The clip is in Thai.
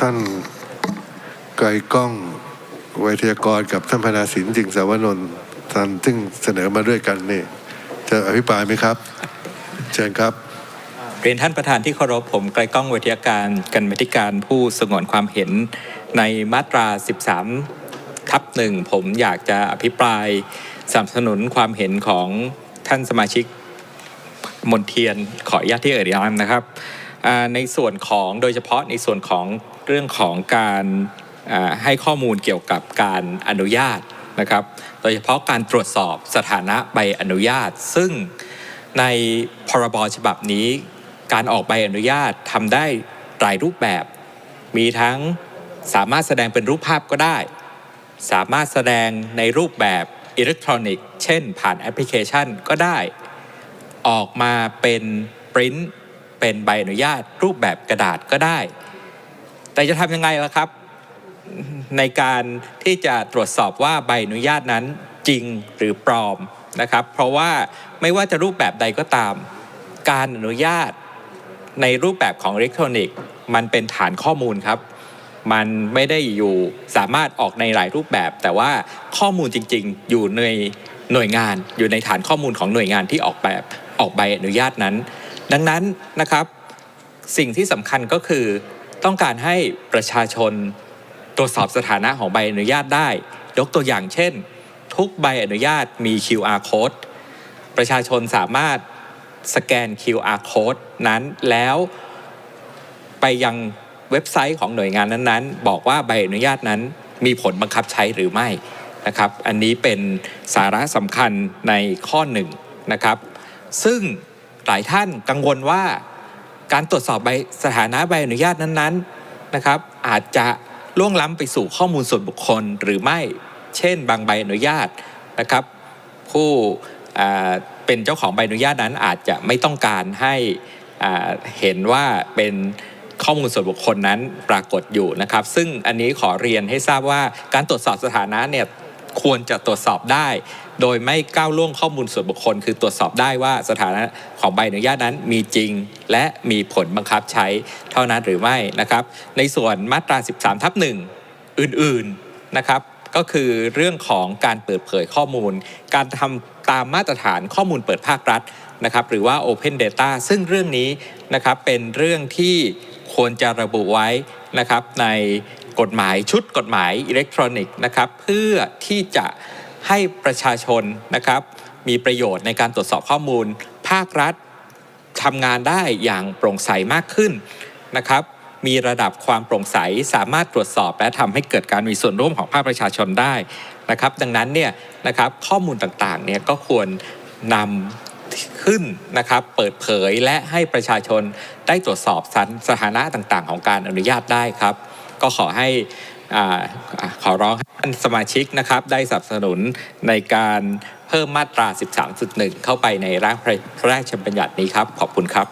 ท่านไกรก้องไวยทยากรกับท่านพนาสินจิงสาวนนท์ท่านซึ่งเสนอมาด้วยกันนี่จะอภิปรายไหมครับ เชิญครับเรียนท่านประธานที่เคารพผมไกรก้องวิทยาการกันมติการผู้สงวนความเห็นในมาตรา 13 ทับหนึ่งผมอยากจะอภิปรายสนับสนุนความเห็นของท่านสมาชิกมนเทียนขออนุญาตที่เอ่ยนามนะครับในส่วนของโดยเฉพาะในส่วนของ เรื่องของการให้ข้อมูลเกี่ยวกับการอนุญาตนะครับ โดยเฉพาะการตรวจสอบสถานะใบอนุญาต ซึ่งในพรบฉบับนี้ การออกใบอนุญาตทำได้หลายรูปแบบ มีทั้งสามารถแสดงเป็นรูปภาพก็ได้ สามารถแสดงในรูปแบบอิเล็กทรอนิกส์เช่น ผ่านแอปพลิเคชันก็ได้ ออกมาเป็นปริ้นเป็นใบอนุญาตรูปแบบกระดาษก็ได้ แต่จะทำยังไงล่ะครับ ในการที่จะตรวจสอบว่าใบอนุญาตนั้นจริงหรือปลอมนะครับ เพราะว่าไม่ว่าจะรูปแบบใดก็ตาม การอนุญาตในรูปแบบของอิเล็กทรอนิกส์มันเป็นฐานข้อมูลครับ มันไม่ได้อยู่สามารถออกในหลายรูปแบบ แต่ว่าข้อมูลจริง ๆ อยู่ในหน่วยงานอยู่ในฐานข้อมูลของหน่วยงานที่ออกแบบออกใบอนุญาตนั้น ดังนั้นนะครับ สิ่งที่สำคัญก็คือ ต้องการให้ประชาชนตรวจสอบสถานะของใบอนุญาตได้ ยกตัวอย่างเช่น ทุกใบอนุญาตมี QR code ประชาชนสามารถสแกน QR code นั้นแล้วไปยังเว็บไซต์ของหน่วยงานนั้นๆ บอกว่าใบอนุญาตนั้นมีผลบังคับใช้หรือไม่นะครับ อันนี้เป็นสาระสำคัญในข้อหนึ่งนะครับ ซึ่งหลายท่านกังวลว่า การตรวจสอบใบสถานะใบอนุญาตนั้นๆนะครับ อาจจะล่วงล้ำไปสู่ข้อมูลส่วนบุคคลหรือไม่ เช่น บางใบอนุญาตนะครับ ผู้เป็นเจ้าของใบอนุญาตนั้นอาจจะไม่ต้องการให้เห็นว่าเป็นข้อมูลส่วนบุคคลนั้นปรากฏอยู่นะครับ ซึ่งอันนี้ขอเรียนให้ทราบว่าการตรวจสอบสถานะเนี่ยควรจะตรวจสอบได้ โดยไม่ก้าวล่วงข้อมูลส่วนบุคคล คือตรวจสอบได้ว่าสถานะของใบอนุญาตนั้นมีจริง และมีผลบังคับใช้เท่านั้นหรือไม่นะครับ ในส่วนมาตรา 13ทับหนึ่งอื่นๆนะครับก็คือเรื่องของการเปิดเผยข้อมูล การทำตามมาตรฐานข้อมูลเปิดภาครัฐนะครับหรือว่า Open Data ซึ่งเรื่องนี้นะครับเป็นเรื่องที่ควรจะระบุไว้นะครับในกฎหมายชุดกฎหมายอิเล็กทรอนิกส์นะครับเพื่อที่จะ ให้ประชาชนนะครับ มีประโยชน์ในการตรวจสอบข้อมูล ภาครัฐทำงานได้อย่างโปร่งใสมากขึ้นนะครับ มีระดับความโปร่งใสสามารถตรวจสอบ และทำให้เกิดการมีส่วนร่วมของภาคประชาชนได้นะครับ ดังนั้นเนี่ยนะครับข้อมูลต่างๆเนี่ยก็ควรนำขึ้นนะครับ เปิดเผยและให้ประชาชนได้ตรวจสอบสถานะต่างๆ ของการอนุญาตได้ครับ ก็ขอให้ ขอร้องให้ท่านสมาชิกนะครับได้สนับสนุนในการเพิ่มมาตรา 13.1 เข้าไปในร่างพระราชบัญญัตินี้ครับ ขอบคุณครับ